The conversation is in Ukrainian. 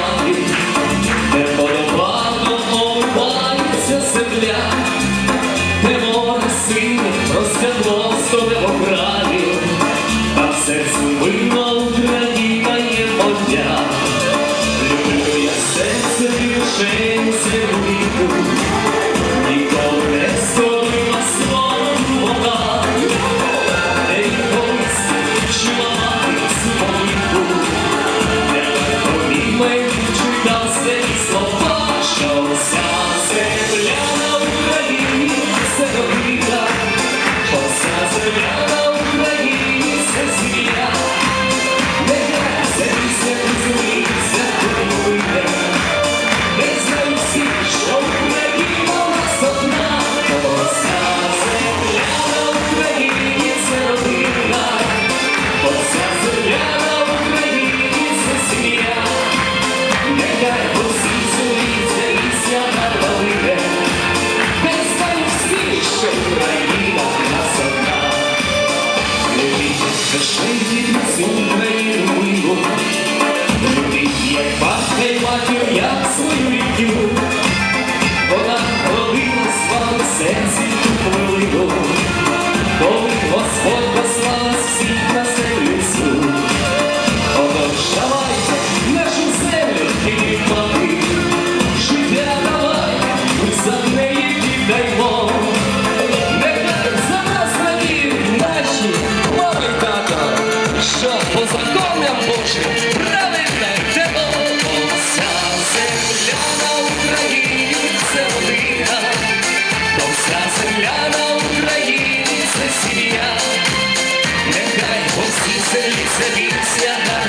one. Господь послав нас всіх на землю цю. Отож, давайте нашу землю і плати. Життя давайте, ми за неї. feliz, feliz y amar.